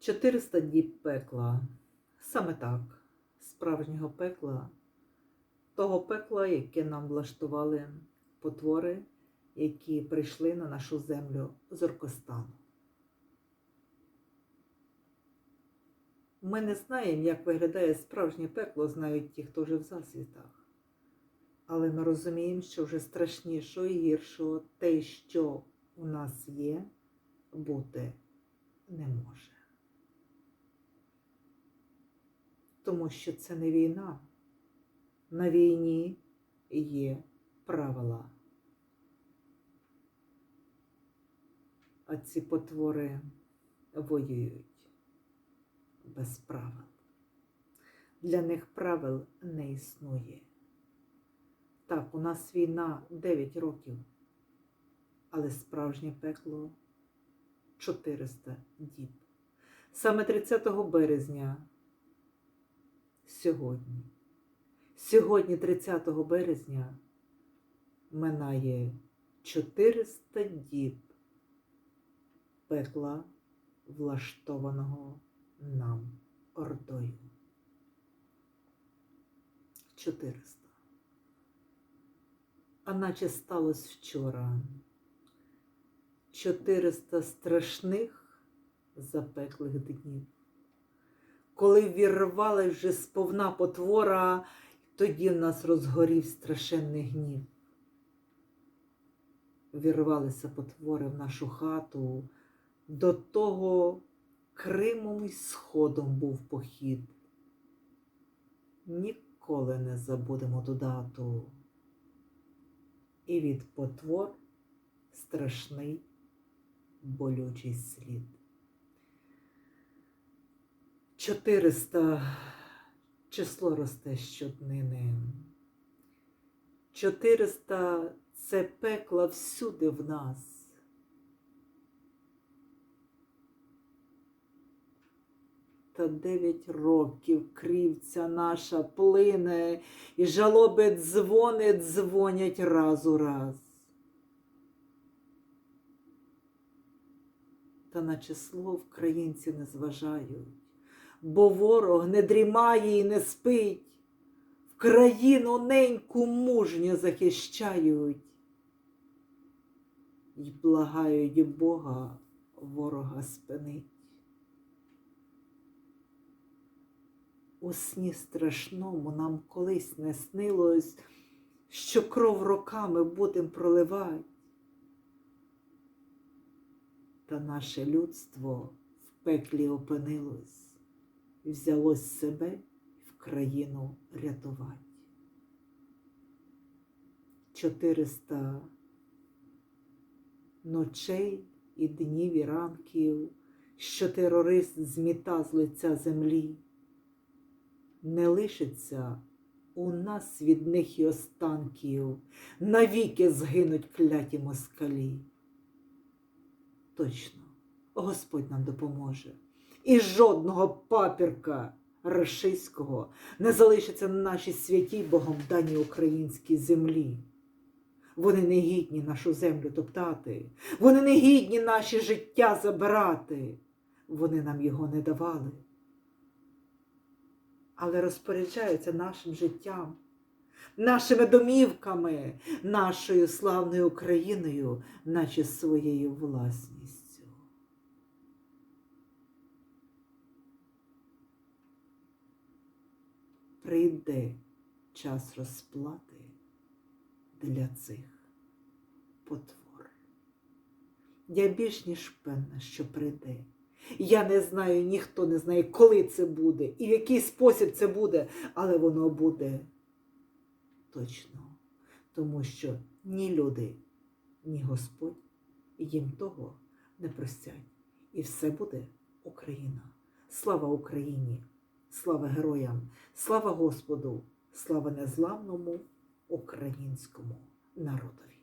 400 діб пекла. Саме так, справжнього пекла, того пекла, яке нам влаштували потвори, які прийшли на нашу землю з Оркостану. Ми не знаємо, як виглядає справжнє пекло, знають ті, хто жив в засвітах. Але ми розуміємо, що вже страшнішого і гіршого те, що у нас є, бути не може. Тому що це не війна. На війні є правила. А ці потвори воюють без правил. Для них правил не існує. Так, у нас війна 9 років, але справжнє пекло 400 діб. Саме 30 березня сьогодні. Сьогодні, 30 березня, минає 400 діб пекла, влаштованого нам ордою. 400. А наче сталося вчора. 400 страшних запеклих днів. Коли вірвали вже сповна потвора, тоді в нас розгорів страшенний гнів. Вірвалися потвори в нашу хату, до того Кримом і Сходом був похід. Ніколи не забудемо ту дату. І від потвор страшний болючий слід. 400 число росте щоднини. 400 це пекло всюди в нас. Та дев'ять років крівця наша плине, і жалоби дзвони дзвонять раз у раз. Та на число українці не зважають, бо ворог не дрімає і не спить, в країну неньку мужньо захищають й благають Бога ворога спинить. У сні страшному нам колись не снилось, що кров роками будем проливать. Та наше людство в пеклі опинилось, і взялось себе в країну рятувати. Чотириста ночей і днів і ранків, що терорист зміта з лиця землі. Не лишиться у нас від них і останків, навіки згинуть кляті москалі. Точно, Господь нам допоможе. І жодного папірка рашистського не залишиться на нашій святій Богом даній українській землі. Вони не гідні нашу землю топтати, вони не гідні наші життя забирати. Вони нам його не давали. Але розпоряджаються нашим життям, нашими домівками, нашою славною Україною, наче своєю власністю. Прийде час розплати для цих потвор. Я більш ніж певна, що прийде. Я не знаю, ніхто не знає, коли це буде і в який спосіб це буде, але воно буде точно. Тому що ні люди, ні Господь їм того не простять. І все буде Україна. Слава Україні! Слава героям! Слава Господу! Слава незламному українському народові!